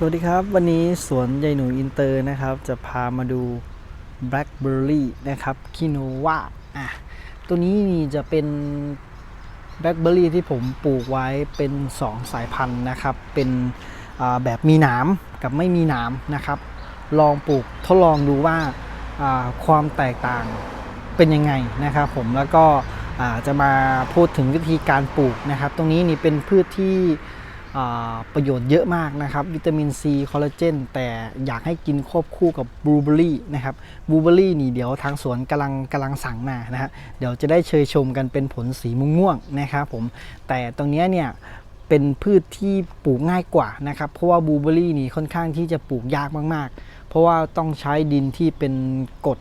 สวัสดีครับ วันนี้สวนใยหนูอินเตอร์นะครับ จะพามาดู Blackberry นะครับคิโนวาอะตัวนี้นี่จะเป็น Blackberry ที่ผมปลูกไว้เป็น 2 สายพันธุ์นะครับ เป็นแบบมีหนามกับไม่มีหนามนะครับ ลองปลูกทดลองดูว่าความแตกต่างเป็นยังไงนะครับผมแล้วก็จะมาพูดถึงวิธีการปลูกนะครับ ตรงนี้นี่เป็นพืชที่ ประโยชน์เยอะมากนะครับ วิตามินซีคอลลาเจนแต่อยากให้กินควบคู่กับบลูเบอรี่นะครับบลูเบอรี่นี่เดี๋ยวทางสวนกำลังกำลังสั่งมานะฮะเดี๋ยวจะได้เชยชมกันเป็นผลสีม่วงๆนะครับผมแต่ตรงนี้เนี่ยเป็นพืชที่ปลูกง่ายกว่านะครับเพราะว่าบลูเบอรี่นี่ค่อนข้างที่จะปลูกยากมากๆ เพราะว่าต้องใช้ดินที่เป็นกรด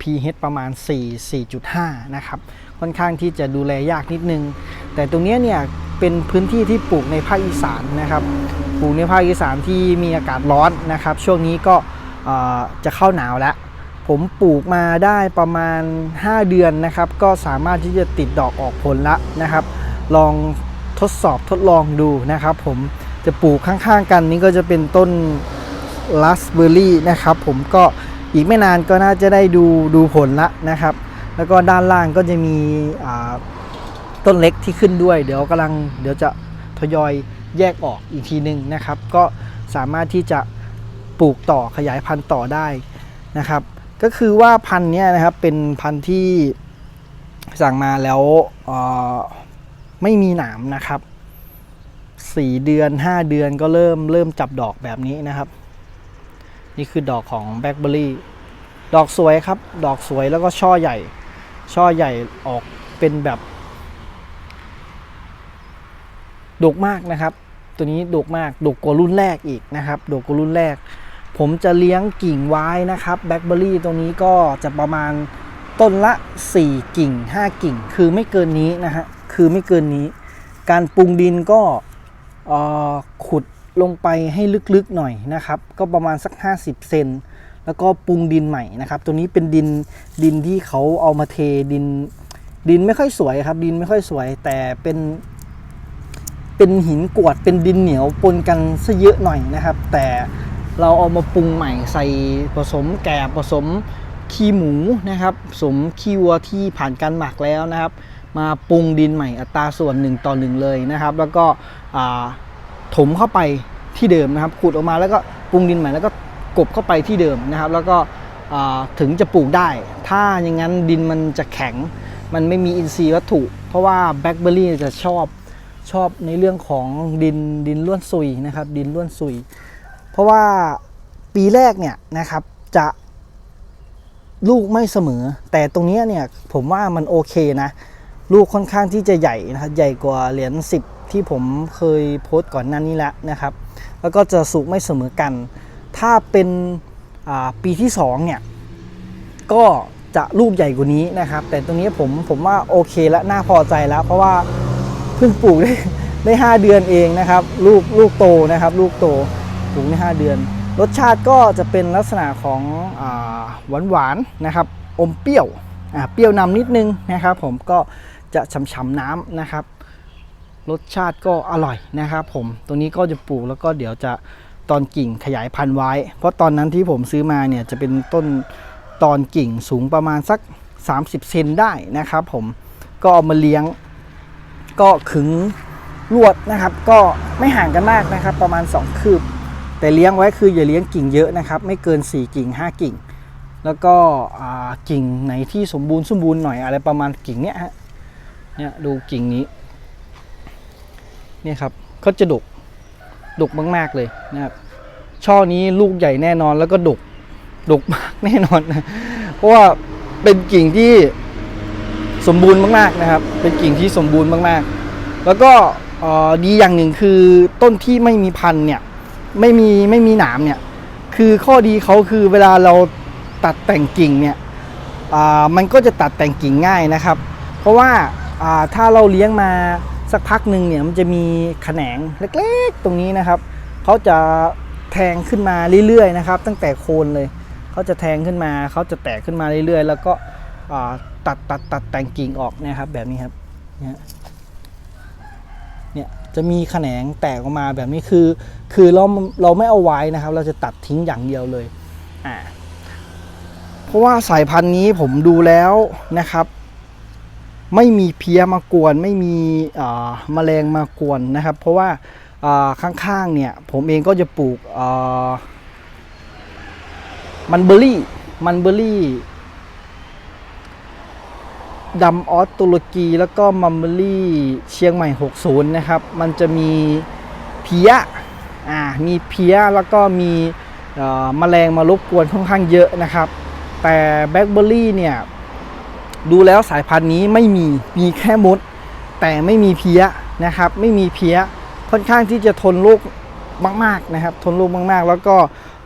pH ประมาณ 4 4.5 นะครับ ค่อนข้างที่จะดูแลยากนิดนึง แต่ตรงนี้เนี่ย เป็นพื้นที่ที่ปลูกในภาคอีสานนะครับ ปลูกในภาคอีสานที่มีอากาศร้อนนะครับ ช่วงนี้ก็จะเข้าหนาวแล้ว ผมปลูกมาได้ประมาณ 5 เดือนนะครับ ก็สามารถที่จะติดดอกออกผลละนะครับ ลองทดสอบทดลองดูนะครับ ผมจะปลูกข้างๆกันนี้ก็จะเป็นต้นราสเบอร์รี่นะครับ ผมก็อีกไม่นานก็น่าจะได้ดูดูผลละนะครับ แล้วก็ด้านล่างก็จะมี ต้นเล็กที่ขึ้นด้วย เดี๋ยวกำลังเดี๋ยวจะทยอยแยกออกอีกทีหนึ่งนะครับ ก็สามารถที่จะปลูกต่อขยายพันธุ์ต่อได้นะครับ ก็คือว่าพันธุ์เนี้ยนะครับเป็นพันธุ์ที่สั่งมาแล้วไม่มีหนามนะครับสี่เดือน5เดือนก็เริ่มเริ่มจับดอกแบบนี้นะครับ นี่คือดอกของแบล็คเบอร์รี่ดอกสวยครับ ดอกสวยแล้วก็ช่อใหญ่ ช่อใหญ่ออกเป็นแบบ ดกมากนะครับ ตัวนี้ดกมากดกกว่ารุ่นแรกอีกนะครับดกกว่ารุ่นแรก ผมจะเลี้ยงกิ่งไว้นะครับแบล็คเบอร์รี่ตรงนี้ก็จะประมาณต้นละ 4 กิ่ง 5 กิ่ง คือไม่เกินนี้นะฮะคือไม่เกินนี้ การปรุงดินก็ขุดลงไปให้ลึกๆหน่อยนะครับ ก็ประมาณสัก 50 เซนแล้วก็ปรุงดินใหม่นะครับ ตัวนี้เป็นดินดินที่เขาเอามาเทดิน ดินไม่ค่อยสวยครับ ดินไม่ค่อยสวย แต่เป็น เป็นหินกวดเป็นดินเหนียวปนกันซะเยอะหน่อยนะครับ แต่เราเอามาปรุงใหม่ใส่ผสมแกบผสมขี้หมูนะครับผสมขี้วัวที่ผ่านการหมักแล้วนะครับ มาปรุงดินใหม่อัตราส่วนหนึ่งต่อหนึ่งเลยนะครับ แล้วก็ถมเข้าไปที่เดิมนะครับขุดออกมาแล้วก็ปรุงดินใหม่แล้วก็กบเข้าไปที่เดิมนะครับ แล้วก็ถึงจะปลูกได้ ถ้าอย่างนั้นดินมันจะแข็งมันไม่มีอินทรีย์วัตถุ เพราะว่าแบล็คเบอร์รี่จะชอบ ชอบในเรื่องของดินดินล้วนซุยนะครับ ดินล้วนซุย เพราะว่าปีแรกเนี่ยนะครับจะลูกไม่เสมอ แต่ตรงเนี้ยเนี่ยผมว่ามันโอเคนะ ลูกค่อนข้างที่จะใหญ่นะครับใหญ่กว่าเหรียญ10 ที่ผมเคยโพสต์ก่อนหน้านี้แล้วนะครับ แล้วก็จะสุกไม่เสมอกัน ถ้าเป็นปีที่2เนี่ยก็จะลูกใหญ่กว่านี้นะครับ แต่ตรงนี้ผมผมว่าโอเคแล้วน่าพอใจแล้ว เพราะว่า เพิ่งปลูกได้ได้ 5 เดือนเองนะครับ ลูกลูกโตนะครับ ลูกโตปลูกได้ 5 เดือน รสชาติก็จะเป็นลักษณะของหวานหวานๆนะครับ อมเปรี้ยวอ่าเปรี้ยวนำนิดนึงนะครับ ผมก็จะฉ่ำๆน้ำนะครับ รสชาติก็อร่อยนะครับ ผมตรงนี้ก็จะปลูกแล้วก็เดี๋ยวจะตอนกิ่งขยายพันธุ์ไว้ เพราะตอนนั้นที่ผมซื้อมาเนี่ยจะเป็นต้นตอนกิ่งสูงประมาณสัก 30 เซนได้นะครับ ผมก็เอามาเลี้ยง ก็ขึงลวดนะครับ ก็ไม่ห่างกันมากนะครับ ประมาณ 2 คืบ แต่เลี้ยงไว้คืออย่าเลี้ยงกิ่งเยอะนะครับ ไม่เกิน 4 กิ่ง 5 กิ่ง แล้วก็กิ่งไหนที่สมบูรณ์สมบูรณ์หน่อยอะไรประมาณกิ่งเนี้ยฮะเนี่ยดูกิ่งนี้เนี่ยครับเขาจะดกดกมากๆเลยนะครับช่อนี้ลูกใหญ่แน่นอนแล้วก็ดกดกมากแน่นอนนะเพราะว่าเป็นกิ่งที่ สมบูรณ์มากๆนะครับ เป็นกิ่งที่สมบูรณ์มากๆ แล้วก็ดีอย่างหนึ่งคือต้นที่ไม่มีพันเนี่ยไม่มีไม่มีหนามเนี่ยคือข้อดีเขาคือเวลาเราตัดแต่งกิ่งเนี่ยอ่ามันก็จะตัดแต่งกิ่งง่ายนะครับ เพราะว่าอ่าถ้าเราเลี้ยงมาสักพักหนึ่งเนี่ยมันจะมีแขนงเล็กๆตรงนี้นะครับเขาจะแทงขึ้นมาเรื่อยๆนะครับ ตั้งแต่โคนเลยเขาจะแทงขึ้นมาเขาจะแตกขึ้นมาเรื่อยๆ แล้วก็ ตัดตัดตัดแต่งกิ่งออกนะครับ แบบนี้ครับเนี่ยเนี่ยจะมีแขนงแตกออกมาแบบนี้คือ คือเราเราไม่เอาไว้นะครับ เราจะตัดทิ้งอย่างเดียวเลยอ่าเพราะว่าสายพันธุ์นี้ผมดูแล้วนะครับ ไม่มีเพี้ยมากวน ไม่มีแมลงมากวนนะครับ เพราะว่าข้างๆเนี่ย ผมเองก็จะปลูกมันเบอร์รี่ มันเบอร์รี่ ดำออสตุรกีแล้วก็มัมเบอรี่เชียงใหม่ 60 นะครับ มันจะมีเพี้ยอ่ามีเพี้ยแล้วก็มีเอ่อแมลงมารบกวนค่อนข้างเยอะนะครับ แต่แบล็คเบอรี่เนี่ย ดูแล้วสายพันธุ์นี้ไม่มีมีแค่มด แต่ไม่มีเพี้ยนะครับ ไม่มีเพี้ยค่อนข้างที่จะทนโรคมากๆนะครับ ทนโรคมากๆ แล้วก็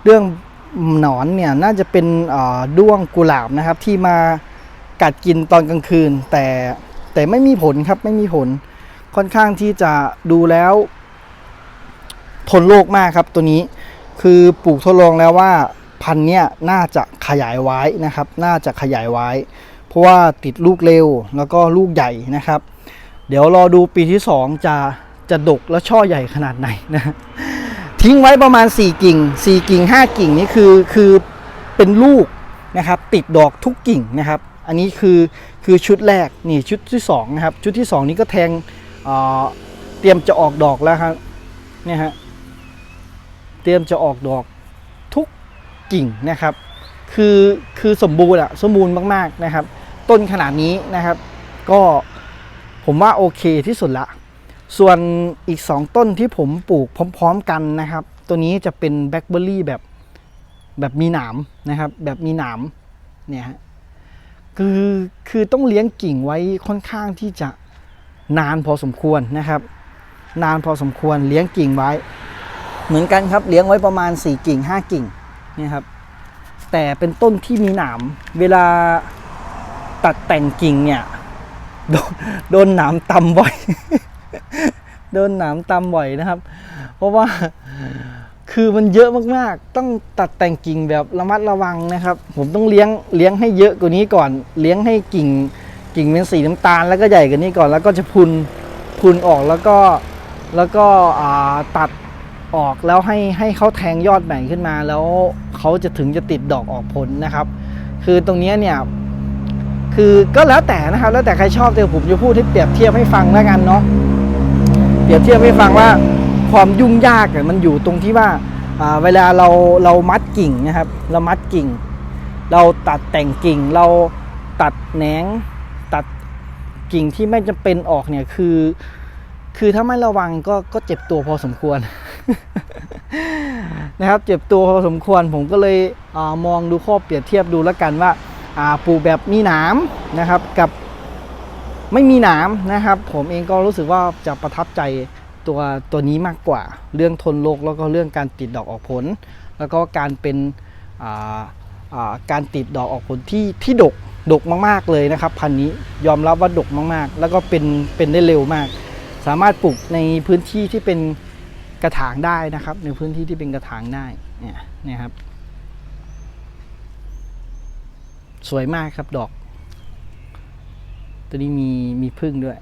เรื่องหนอนเนี่ยน่าจะเป็นด้วงกุหลาบนะครับที่มา กัดกินตอนกลางคืน แต่แต่ไม่มีผลครับไม่มีผล ค่อนข้างที่จะดูแล้ว ทนโรคมากครับตัวนี้คือปลูกทดลองแล้วว่าพันธุ์เนี้ยน่าจะขยายไว้นะครับ น่าจะขยายไว้ เพราะว่าติดลูกเร็วแล้วก็ลูกใหญ่นะครับ เดี๋ยวรอดูปีที่ 2 จะจะดกและช่อใหญ่ขนาดไหนนะทิ้งไว้ประมาณ 4 กิ่ง 4 กิ่ง 5 กิ่งนี่คือคือเป็นลูกนะครับ ติดดอกทุกกิ่งนะครับ อันนี้คือคือชุดแรกนี่ชุดที่2นะครับชุดที่ 2 นี้ก็แทงเเตรียมจะออกดอกแล้วครับเนี่ยฮะเตรียมจะออกดอกทุกกิ่งนะครับ คือคือสมบูรณ์อะสมบูรณ์มากๆนะครับ ต้นขนาดนี้นะครับ ก็ผมว่าโอเคที่สุดละ ส่วนอีก 2 ต้นที่ผมปลูกพร้อม ๆ กันนะครับ ตัวนี้จะเป็นแบล็คเบอร์รี่แบบแบบมีหนามนะครับ แบบมีหนามเนี่ยฮะ คือคือต้องเลี้ยงกิ่งไว้ค่อนข้างที่จะนานพอสมควรนะครับ นานพอสมควรเลี้ยงกิ่งไว้ เหมือนกันครับเลี้ยงไว้ประมาณ 4 กิ่ง 5 กิ่งนี่ครับ แต่เป็นต้นที่มีหนามเวลาตัดแต่งกิ่งเนี่ยโดนโดนหนามตำบ่อย โดนหนามตำบ่อยนะครับ เพราะว่า คือมันเยอะมากๆ ต้องตัดแต่งกิ่งแบบระมัดระวังนะครับ ผมต้องเลี้ยงเลี้ยงให้เยอะกว่านี้ก่อน เลี้ยงให้กิ่งกิ่งเป็นสีน้ำตาลแล้วก็ใหญ่กว่านี้ก่อน แล้วก็จะพุนพุนออกแล้วก็แล้วก็ตัดออกแล้วให้ให้เขาแทงยอดใหม่ขึ้นมา แล้วเขาจะถึงจะติดดอกออกผลนะครับ คือตรงนี้เนี่ยคือก็แล้วแต่นะครับ แล้วแต่ใครชอบแต่ผมจะพูดให้เปรียบเทียบให้ฟังแล้วกันเนาะเปรียบเทียบให้ฟังว่า ความยุ่งยากเนี่ยมันอยู่ตรงที่ว่าเวลาเราเรามัดกิ่งนะครับ เรามัดกิ่ง เราตัดแต่งกิ่งเราตัดแหนงตัดกิ่งที่ไม่จำเป็นออกเนี่ยคือ คือถ้าไม่ระวังก็ก็เจ็บตัวพอสมควรนะครับ เจ็บตัวพอสมควรผมก็เลยอมองดูข้อเปรียบเทียบดูแล้วกันว่าอ่าปลูกแบบมีหนามนะครับกับไม่มีหนามนะครับ ผมเองก็รู้สึกว่าจะประทับใจ ตัวตัวนี้มากกว่า เรื่องทนโรคแล้วก็เรื่องการติดดอกออกผล แล้วก็การเป็นาาการติดดอกออกผลที่ที่ดกดกมากๆเลยนะครับ พันธุ์นี้ยอมรับว่าดกมากๆ แล้วก็เป็นเป็นได้เร็วมาก สามารถปลูกในพื้นที่ที่เป็นกระถางได้นะครับ ในพื้นที่ที่เป็นกระถางได้เนี่ยนี่ยครับ สวยมากครับดอก ตัวนี้มีมีพึ่งด้วย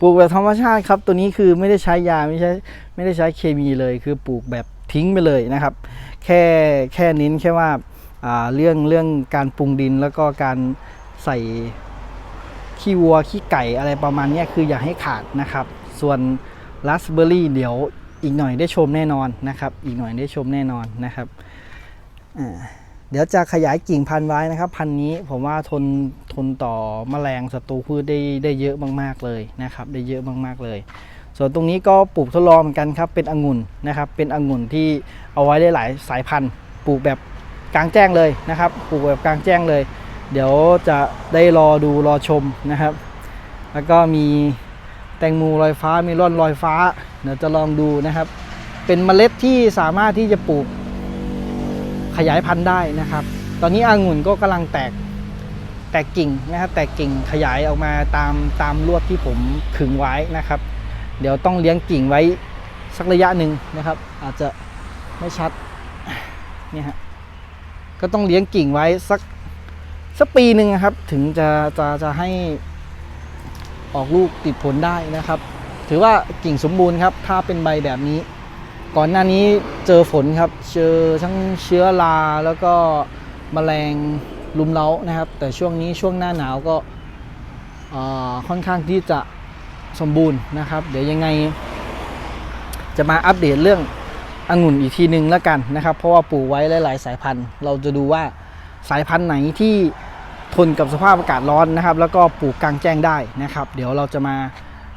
ปลูกแบบธรรมชาติครับ ตัวนี้คือไม่ได้ใช้ยาไม่ใช่ไม่ได้ใช้เคมีเลย คือปลูกแบบทิ้งไปเลยนะครับ แค่แค่เน้นแค่ว่าาเรื่องเรื่องการปรุงดินแล้วก็การใส่ขี้วัวขี้ไก่อะไรประมาณนี้คืออย่าให้ขาดนะครับ ส่วนราสเบอร์รี่เดี๋ยวอีกหน่อยได้ชมแน่นอนนะครับ อีกหน่อยได้ชมแน่นอนนะครับอ่า เดี๋ยวจะขยายกิ่งพันธุ์ไว้นะครับ พันธุ์นี้ผมว่าทนทนต่อแมลงศัตรูพืชได้ได้เยอะมากๆเลยนะครับ ได้เยอะมากๆเลย ส่วนตรงนี้ก็ปลูกทดลองเหมือนกันครับ เป็นองุ่นนะครับ เป็นองุ่นที่เอาไว้ได้หลายสายพันธุ์ ปลูกแบบกลางแจ้งเลยนะครับ ปลูกแบบกลางแจ้งเลย เดี๋ยวจะได้รอดูรอชมนะครับ แล้วก็มีแตงโมลอยฟ้ามีร่อนลอยฟ้า เดี๋ยวจะลองดูนะครับ เป็นเมล็ดที่สามารถที่จะปลูก ขยายพันธุ์ได้นะครับ ตอนนี้องุ่นก็กำลังแตกแตกกิ่งนะครับแตกกิ่งขยายออกมาตามตามลวดที่ผมขึงไว้นะครับ เดี๋ยวต้องเลี้ยงกิ่งไว้สักระยะหนึ่งนะครับ อาจจะไม่ชัดเนี่ยฮะก็ต้องเลี้ยงกิ่งไว้สักสักปีหนึ่งครับ ถึงจะจะจะให้ออกลูกติดผลได้นะครับ ถือว่ากิ่งสมบูรณ์ครับ ถ้าเป็นใบแบบนี้ ก่อนหน้านี้เจอฝนครับ เจอทั้งเชื้อราแล้วก็แมลงลุมเล้านะครับ แต่ช่วงนี้ช่วงหน้าหนาวก็ค่อนข้างที่จะสมบูรณ์นะครับ เดี๋ยวยังไง จะมาอัปเดตเรื่ององุ่นอีกทีนึงแล้วกันนะครับ เพราะว่าปลูกไว้หลาย ๆ สายพันธุ์ เราจะดูว่าสายพันธุ์ไหนที่ทนกับสภาพอากาศร้อนนะครับ แล้วก็ปลูกกลางแจ้งได้นะครับ เดี๋ยวเราจะมา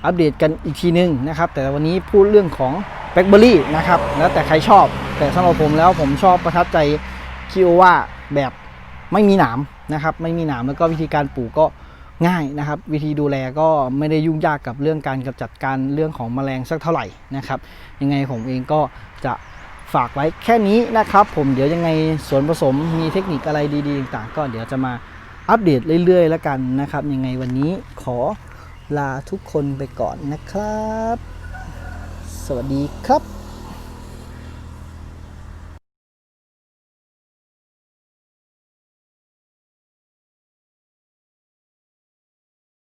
อัปเดตกันอีกทีนึงนะครับ แต่วันนี้พูดเรื่องของ แบล็คเบอรี่นะครับ แล้วแต่ใครชอบ แต่สำหรับผมแล้วผมชอบประทับใจคิโอว่าแบบไม่มีหนามนะครับ ไม่มีหนามแล้วก็วิธีการปลูกก็ง่ายนะครับ วิธีดูแลก็ไม่ได้ยุ่งยากกับเรื่องการกำจัดการเรื่องของแมลงสักเท่าไหร่นะครับ ยังไงผมเองก็จะฝากไว้แค่นี้นะครับ ผมเดี๋ยวยังไงส่วนผสมมีเทคนิคอะไรดีๆต่างๆ ก็เดี๋ยวจะมาอัปเดตเรื่อยๆ แล้วกันนะครับ ยังไงวันนี้ขอลาทุกคนไปก่อนนะครับ สวัสดีครับ